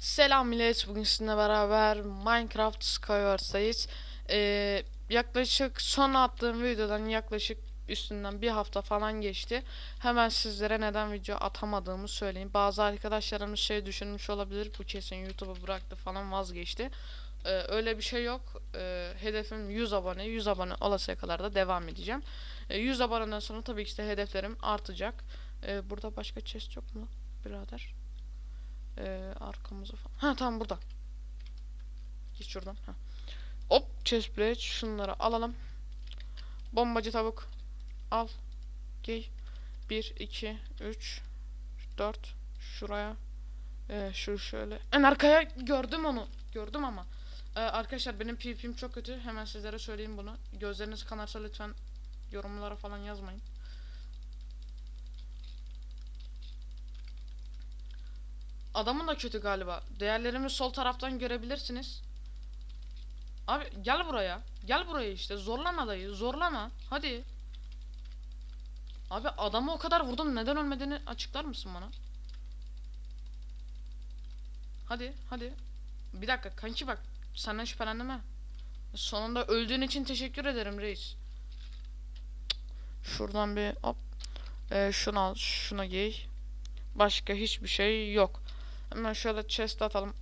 Selam millet. Bugün sizinle beraber Minecraft Skywars'tayız. Ee, yaklaşık son attığım videodan yaklaşık üstünden bir hafta falan geçti. Hemen sizlere neden video atamadığımı söyleyeyim. Bazı arkadaşlarımız şey düşünmüş olabilir. Bu kesin YouTube'u bıraktı falan vazgeçti. Ee, öyle bir şey yok. Ee, hedefim 100 abone. 100 abone olasıya kadar da devam edeceğim. Ee, 100 aboneden sonra tabii ki de hedeflerim artacak. Ee, burada başka chest yok mu birader? Ee, arkamızı falan. Ha tamam burada. Git şuradan. Ha. Hop chest plate şunları alalım. Bombacı tavuk. Al. Giy. 1 2 3 4 şuraya. Ee, şu şöyle. En arkaya gördüm onu. Gördüm ama. Ee, arkadaşlar benim PvP'm çok kötü. Hemen sizlere söyleyeyim bunu. Gözleriniz kanarsa lütfen yorumlara falan yazmayın. Adamın da kötü galiba. Değerlerimi sol taraftan görebilirsiniz. Abi gel buraya. Gel buraya işte. Zorlama dayı. Zorlama. Hadi. Abi adamı o kadar vurdum. Neden ölmediğini açıklar mısın bana? Hadi. Hadi. Bir dakika kanki bak. Senden şüphelendim ha. Sonunda öldüğün için teşekkür ederim reis. Şuradan bir hop. Ee, şunu al. Şuna giy. Başka hiçbir şey yok. Hemen şöyle chest atalım.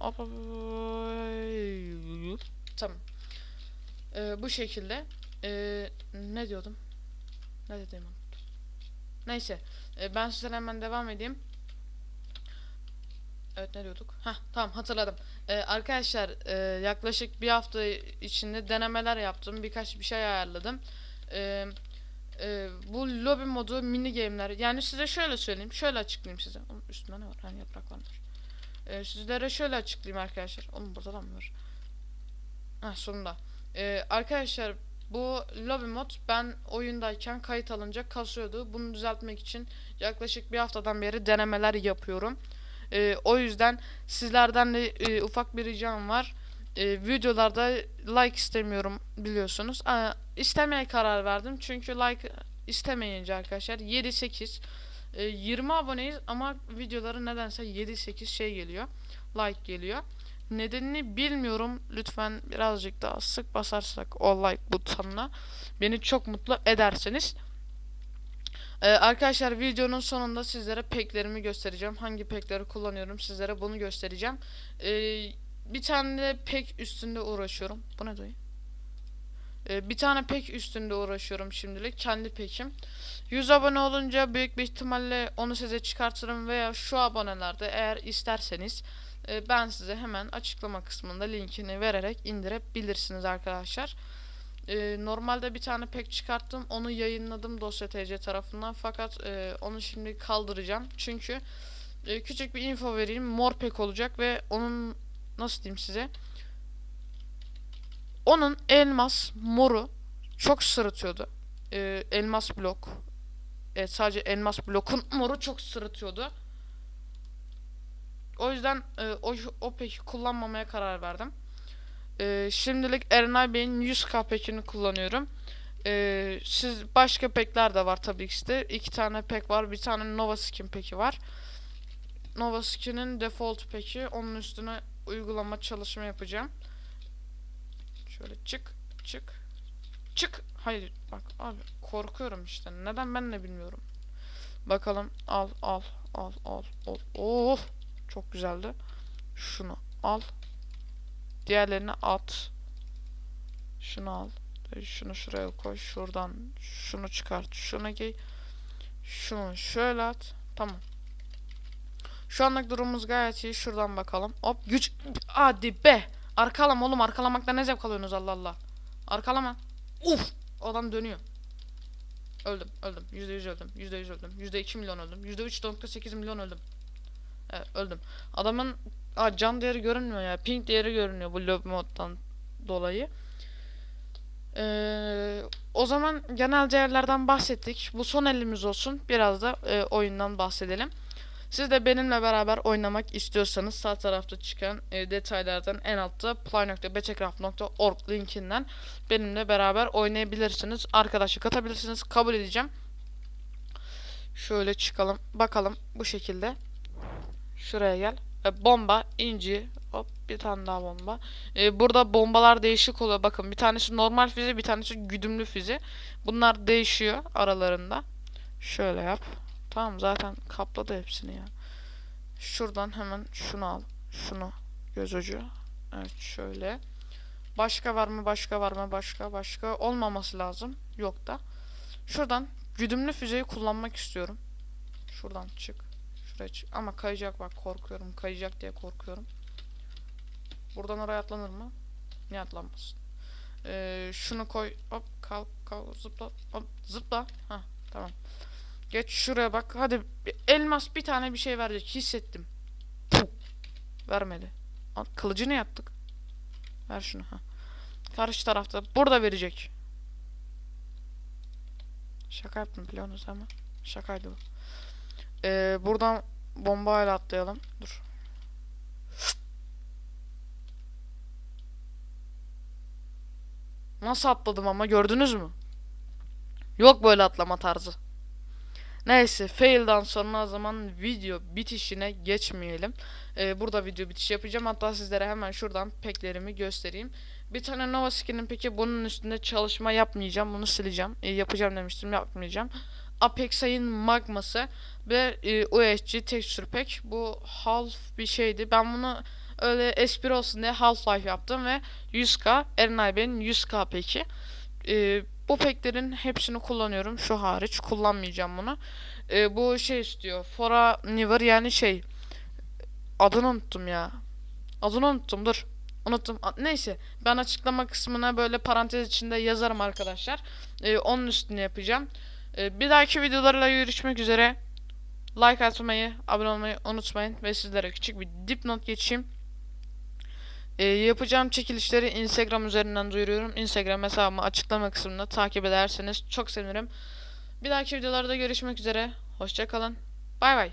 Tamam. Ee, bu şekilde. Ee, ne diyordum? Ne dedim. Neyse. Ee, ben size hemen devam edeyim. Evet ne diyorduk? Hah tamam hatırladım. Ee, arkadaşlar e, yaklaşık bir hafta içinde denemeler yaptım. Birkaç bir şey ayarladım. Ee, e, bu lobby modu mini game'ler. Yani size şöyle söyleyeyim. Şöyle açıklayayım size. Üstünde ne var? Hani yaprak Ee, sizlere şöyle açıklayayım arkadaşlar. Oğlum burada da mı var? Heh sonunda. Ee, arkadaşlar bu lobby mod ben oyundayken kayıt alınca kasıyordu. Bunu düzeltmek için yaklaşık bir haftadan beri denemeler yapıyorum. Ee, o yüzden sizlerden de e, ufak bir ricam var. Ee, videolarda like istemiyorum biliyorsunuz. Aa, istemeye karar verdim. Çünkü like istemeyince arkadaşlar 7-8 e, 20 aboneyiz ama videoları nedense 7-8 şey geliyor. Like geliyor. Nedenini bilmiyorum. Lütfen birazcık daha sık basarsak o like butonuna beni çok mutlu edersiniz. Ee, arkadaşlar videonun sonunda sizlere peklerimi göstereceğim. Hangi pekleri kullanıyorum sizlere bunu göstereceğim. Ee, bir tane de pek üstünde uğraşıyorum. Bu ne dayı? Ee, bir tane pek üstünde uğraşıyorum şimdilik. Kendi pekim. 100 abone olunca büyük bir ihtimalle onu size çıkartırım veya şu abonelerde eğer isterseniz e, ben size hemen açıklama kısmında linkini vererek indirebilirsiniz arkadaşlar. E, normalde bir tane pek çıkarttım. Onu yayınladım dosya TC tarafından. Fakat e, onu şimdi kaldıracağım. Çünkü e, küçük bir info vereyim. Mor pek olacak ve onun nasıl diyeyim size? Onun elmas moru çok sırıtıyordu. E, elmas blok. Evet sadece elmas blokun moru çok sırıtıyordu. O yüzden e, o, o peki kullanmamaya karar verdim. E, şimdilik Erenay Bey'in 100k pekini kullanıyorum. E, siz başka pekler de var tabii ki de. İki tane pek var. Bir tane Nova Skin peki var. Nova Skin'in default peki. Onun üstüne uygulama çalışma yapacağım. Şöyle çık çık çık. Hayır bak abi korkuyorum işte. Neden ben de bilmiyorum. Bakalım al al al al al. Oh çok güzeldi. Şunu al. Diğerlerini at. Şunu al. Şunu şuraya koy. Şuradan şunu çıkart. Şunu giy. Şunu şöyle at. Tamam. Şu anlık durumumuz gayet iyi. Şuradan bakalım. Hop güç. Hadi be. Arkalama oğlum. Arkalamakta ne zevk alıyorsunuz Allah Allah. Arkalama. Uf. Adam dönüyor. Öldüm. Öldüm. %100 öldüm. %100 öldüm. %2 milyon öldüm. %3.8 milyon öldüm. Evet öldüm. Adamın Aa, can değeri görünmüyor ya. Ping değeri görünüyor bu lob moddan dolayı. Ee, o zaman genel değerlerden bahsettik. Bu son elimiz olsun. Biraz da e, oyundan bahsedelim. Siz de benimle beraber oynamak istiyorsanız sağ tarafta çıkan e, detaylardan en altta play.betecraft.org linkinden benimle beraber oynayabilirsiniz. Arkadaşlık katabilirsiniz. Kabul edeceğim. Şöyle çıkalım. Bakalım bu şekilde. Şuraya gel. e, bomba, inci, hop bir tane daha bomba. E, burada bombalar değişik oluyor. Bakın bir tanesi normal füze, bir tanesi güdümlü füze. Bunlar değişiyor aralarında. Şöyle yap. Tamam zaten kapladı hepsini ya. Şuradan hemen şunu al. Şunu göz ucu. Evet şöyle. Başka var mı? Başka var mı? Başka başka olmaması lazım. Yok da. Şuradan güdümlü füzeyi kullanmak istiyorum. Şuradan çık. Şuraya çık. Ama kayacak bak korkuyorum. Kayacak diye korkuyorum. Buradan oraya atlanır mı? Niye atlanmasın? Ee, şunu koy. Hop kalk kalk zıpla. Hop zıpla. Ha tamam. Geç şuraya bak. Hadi elmas bir tane bir şey verecek. Hissettim. Puh. Vermedi. Kılıcı ne yaptık? Ver şunu ha. Karşı tarafta. Burada verecek. Şaka yaptım biliyorsunuz ama. Şakaydı bu. Ee, buradan bombayla atlayalım. Dur. Nasıl atladım ama gördünüz mü? Yok böyle atlama tarzı. Neyse fail'dan sonra o zaman video bitişine geçmeyelim. Ee, burada video bitiş yapacağım. Hatta sizlere hemen şuradan peklerimi göstereyim. Bir tane Nova skin'in peki bunun üstünde çalışma yapmayacağım. Bunu sileceğim. Ee, yapacağım demiştim yapmayacağım. Apex ayın magması ve e, USG texture pack. Bu half bir şeydi. Ben bunu öyle espri olsun diye Half-Life yaptım ve 100k Eren Bey'in 100k peki. Ee, bu peklerin hepsini kullanıyorum. Şu hariç kullanmayacağım bunu. Ee, bu şey istiyor. Fora Niver yani şey. Adını unuttum ya. Adını unuttum dur. Unuttum. Neyse. Ben açıklama kısmına böyle parantez içinde yazarım arkadaşlar. Ee, onun üstüne yapacağım. Ee, bir dahaki videolarla görüşmek üzere. Like atmayı, abone olmayı unutmayın. Ve sizlere küçük bir dipnot geçeyim. Ee, yapacağım çekilişleri Instagram üzerinden duyuruyorum. Instagram hesabımı açıklama kısmında takip ederseniz çok sevinirim. Bir dahaki videolarda görüşmek üzere. Hoşçakalın. Bay bay.